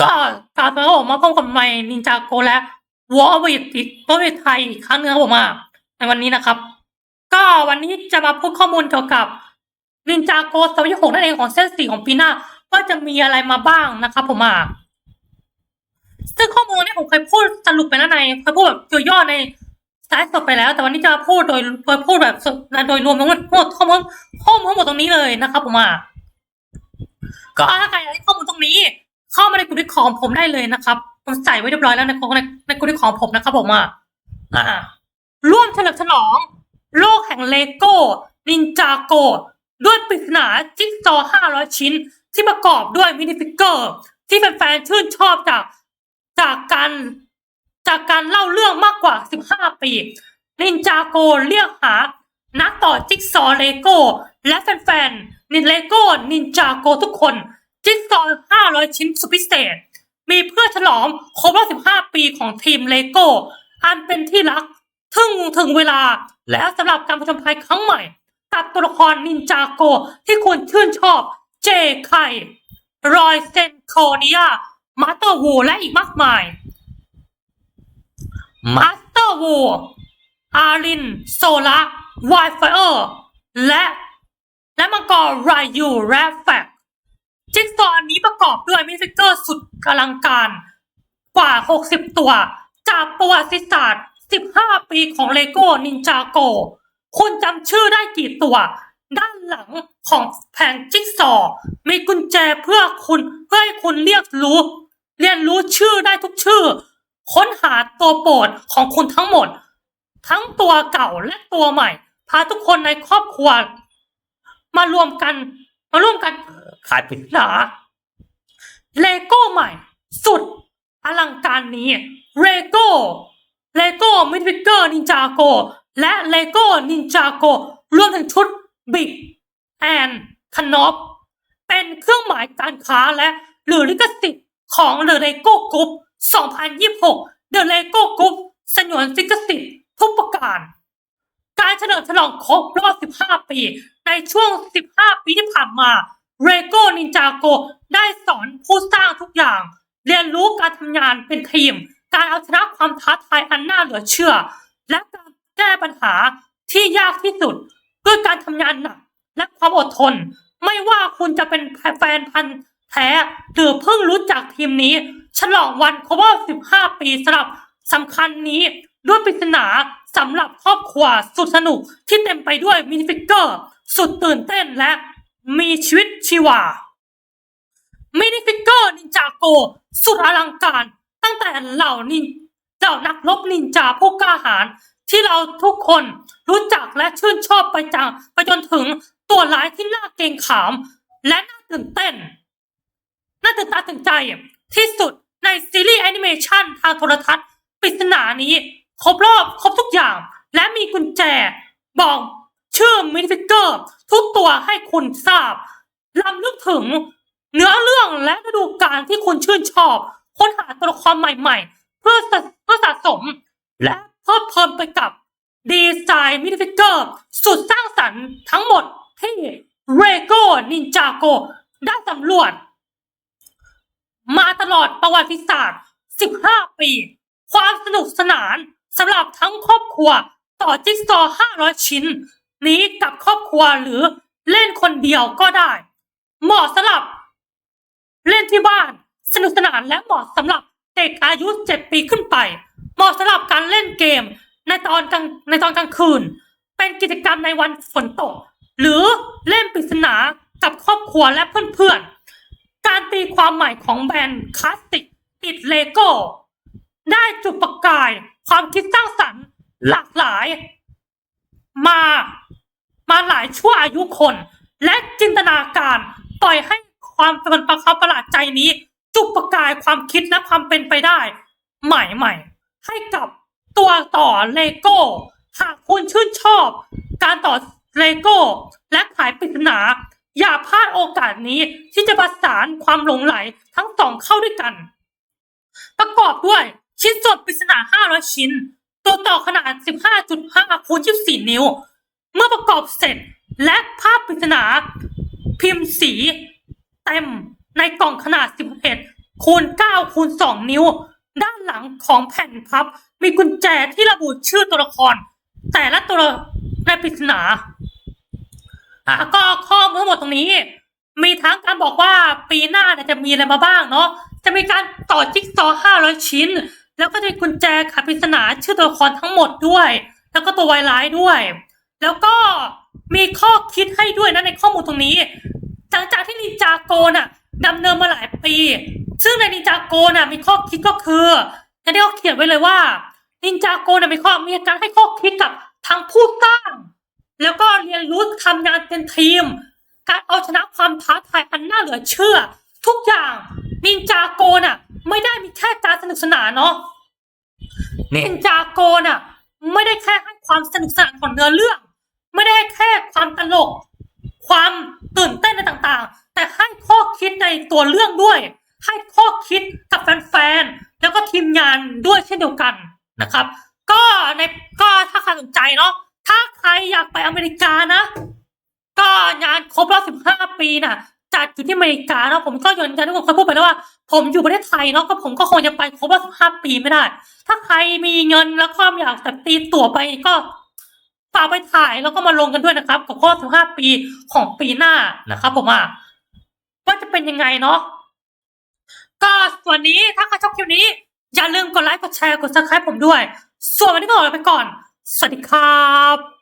ก็กลับมาผมมาพบกับใหม่นินจาโกและวอลวิดอีกวอลวิดไทยอีกครั้งนึงครับผมอะในวันนี้นะครับ ก็วันนี้จะมาพูดข้อมูลเกี่ยวกับนินจาโกสวิตหกนั่นเองของเส้นสีของปีหน้าว่าจะมีอะไรมาบ้างนะครับผมอะซึ่งข้อมูลนี่ผมเคยพูดสรุปไปแล้วในเคยพูดแบบย่อๆในสายสดไปแล้ว แต่วันนี้จะพูดโดยโดยพูดแบบโดยรวมทั้งหมดข้อมูลข้อมูลทั้งหมดตรงนี้เลยนะครับผมอะก็ถ้าใครอยากได้ข้อมูลตรงนี้ เข้ามาในกลุ่มดิสของผมได้เลยนะครับผมใส่ไว้เรียบร้อยแล้วในในในกลุ่มดิสของผมนะครับผมอะอ่าร่วมเฉลิมฉลอง โลกแห่งเลโก้นินจาโกด้วยปริศนาจิ๊กซอว์500 ชิ้น ที่ประกอบด้วยมินิฟิกเกอร์ ที่แฟนๆชื่นชอบจากจากการจากการเล่าเรื่องมากกว่า 15 ปีนินจาโกเรียกหา นักต่อจิ๊กซอว์เลโก้และแฟนๆนินเลโก้นินจาโกทุกคน จิ๊กซอว์500 ชิ้นสุดพิเศษ มีเพื่อฉลองครบรอบ15 ปีของทีมเลโก้อันเป็นที่รักถึงถึงเวลา และสำหรับการผจญภัยครั้งใหม่กับตัวละครนินจาโกที่คุณชื่นชอบ เจไครอยเซนโคเนียมาสเตอร์วูและอีกมากมายมาสเตอร์วูอาริน โซล่าไวไฟเออร์และและมังกรไรยูแรฟแฟก จิ๊กซอว์อันนี้ประกอบด้วยมินิฟิกเกอร์สุดอลังการกว่า 60 ตัว จากประวัติศาสตร์ 15 ปีของเลโก้นินจาโกคุณจำชื่อได้กี่ตัว ด้านหลังของแผงจิ๊กซอว์มีกุญแจเพื่อคุณเพื่อให้คุณเรียกรู้ เรียนรู้ชื่อได้ทุกชื่อ ค้นหาตัวโปรดของคุณทั้งหมด ทั้งตัวเก่าและตัวใหม่ พาทุกคนในครอบครัว มารวมกัน มาร่วมกัน ขายปริศนาเลโก้ใหม่ สุด อลังการนี้เลโก้เลโก้มิดฟิกเกอร์นินจาโกและเลโก้นินจาโกรวมถึงชุดบิ๊กแอนคนอปเป็นเครื่องหมายการค้าและหรือลิขสิทธิ์ของ The Lego Group 2026 The Lego Group สนวนลิขสิทธิ์ทุกประการ การเฉลิมฉลองครบรอบ 15 ปี ในช่วง 15 ปีที่ผ่านมา เรโก้นินจาโกได้สอนผู้สร้างทุกอย่าง เรียนรู้การทำงานเป็นทีม การเอาชนะความท้าทายอันน่าเหลือเชื่อ และการแก้ปัญหาที่ยากที่สุดด้วยการทำงานหนักและความอดทน ไม่ว่าคุณจะเป็นแฟนพันธ์แท้หรือเพิ่งรู้จักทีมนี้ ฉลองวันครบรอบ15 ปีสำหรับสำคัญนี้ด้วยปริศนาสำหรับครอบครัวสุดสนุกที่เต็มไปด้วยมินิฟิกเกอร์ สุดตื่นเต้นและ มีชีวิตชีวา มินิฟิกเกอร์นินจาโก สุดอลังการ ตั้งแต่เหล่านินเหล่านักรบนินจาผู้กล้าหาญที่เราทุกคนรู้จักและชื่นชอบไปจางไปจนถึงตัวร้ายที่น่าเกรงขาม และน่าตื่นเต้น น่าตื่นตาตื่นใจที่สุดในซีรีส์แอนิเมชันทางโทรทัศน์ปริศนานี้ ครบรอบครบทุกอย่าง และมีกุญแจบอกชื่อมินิฟิกเกอร์ ทุกตัวให้คุณทราบลำลึกถึงเนื้อเรื่องและฤดูกาลที่คุณชื่นชอบ ค้นหาตัวละครใหม่ๆ เพื่อสะเพื่อสะสม และเพิ่มเพิ่มไปกับดีไซน์มินิฟิกเกอร์สุดสร้างสรรค์ทั้งหมดที่เรโก้นินจาโกได้สำรวจ มาตลอดประวัติศาสตร์ 15 ปี ความสนุกสนานสำหรับทั้งครอบครัวต่อจิ๊กซอว์500 ชิ้น นี้กับครอบครัวหรือเล่นคนเดียวก็ได้ เหมาะสำหรับ เล่นที่บ้าน สนุกสนานและเหมาะสำหรับเด็กอายุ7ปีขึ้นไป เหมาะสำหรับการเล่นเกม ในตอนกลางในตอนกลางคืน เป็นกิจกรรมในวันฝนตก หรือเล่นปริศนากับครอบครัวและเพื่อนๆ การตีความใหม่ของแบรนด์คลาสสิกอิดเลโก้ได้จุดประกายความคิดสร้างสรรค์หลากหลาย มา มาหลายชั่วอายุคน และจินตนาการปล่อยให้ความเป็นประคับประหลาดใจนี้ จุดประกายความคิดและความเป็นไปได้ ใหม่ๆ ให้กับตัวต่อเลโก้ หากคุณชื่นชอบ การต่อเลโก้ และขายปริศนา อย่าพลาดโอกาสนี้ที่จะประสานความหลงไหลทั้งสองเข้าด้วยกัน ประกอบด้วยชิ้นส่วนปริศนา 500 ชิ้น ตัวต่อขนาด 15.5คูณ24 นิ้ว เมื่อประกอบเสร็จและภาพปริศนา พิมพ์สี เต็มในกล่องขนาด 11คูณ9คูณ2นิ้ว ด้านหลังของแผ่นพับ มีกุญแจที่ระบุชื่อตัวละคร แต่ละตัวในปริศนาอะแล้วก็ข้อมูลทั้งหมดตรงนี้ มีทั้งการบอกว่าปีหน้าเนี่ยจะมีอะไรมาบ้างเนาะจะมีการต่อจิ๊กซอว์500 ชิ้น แล้วก็จะมีกุญแจไขปริศนาชื่อตัวละครทั้งหมดด้วย แล้วก็ตัวไวไลท์ด้วย แล้วก็มีข้อคิดให้ด้วยนะในข้อมูลตรงนี้หลังจากที่นินจาโกน่ะดำเนินมาหลายปี ซึ่งในนินจาโกน่ะมีข้อคิดก็คืออย่างที่เขาเขียนไว้เลยว่านินจาโกน่ะมีข้อมีการให้ข้อคิดกับทางผู้สร้าง แล้วก็เรียนรู้ทำงานเป็นทีม การเอาชนะความท้าทายอันน่าเหลือเชื่อ ทุกอย่างนินจาโกน่ะ ไม่ได้มีแค่การสนุกสนานเนาะนี่นินจาโกน่ะ ไม่ได้แค่ให้ความสนุกสนานของเนื้อเรื่อง ไม่ได้แค่ความตลก ความตื่นเต้นในต่างๆ แต่ให้ข้อคิดในตัวเรื่องด้วย ให้ข้อคิดกับแฟนๆ แล้วก็ทีมงานด้วยเช่นเดียวกันนะครับ ก็ในก็ถ้าใครสนใจเนาะถ้าใครอยากไปอเมริกานะ ก็งานครบรอบ 15 ปีน่ะจัดอยู่ที่อเมริกาเนาะผมก็ยนยันที่ผมเคยพูดไปแล้วว่า ผมอยู่ประเทศไทยเนาะก็ผมก็คงจะไปครบรอบ 15 ปีไม่ได้ ถ้าใครมีเงินแล้วก็อยากจะตีตั๋วไปก็ ฝากไปถ่ายแล้วก็มาลงกันด้วยนะครับ กับครบ15ปีของปีหน้านะครับ ผมอะว่าจะเป็นยังไงเนาะก็ส่วนนี้ถ้าใครชอบคลิปนี้ อย่าลืมกดไลค์กดแชร์กดซับสไครป์ผมด้วย ส่วนวันนี้ก็ออลาไปก่อน สวัสดีครับ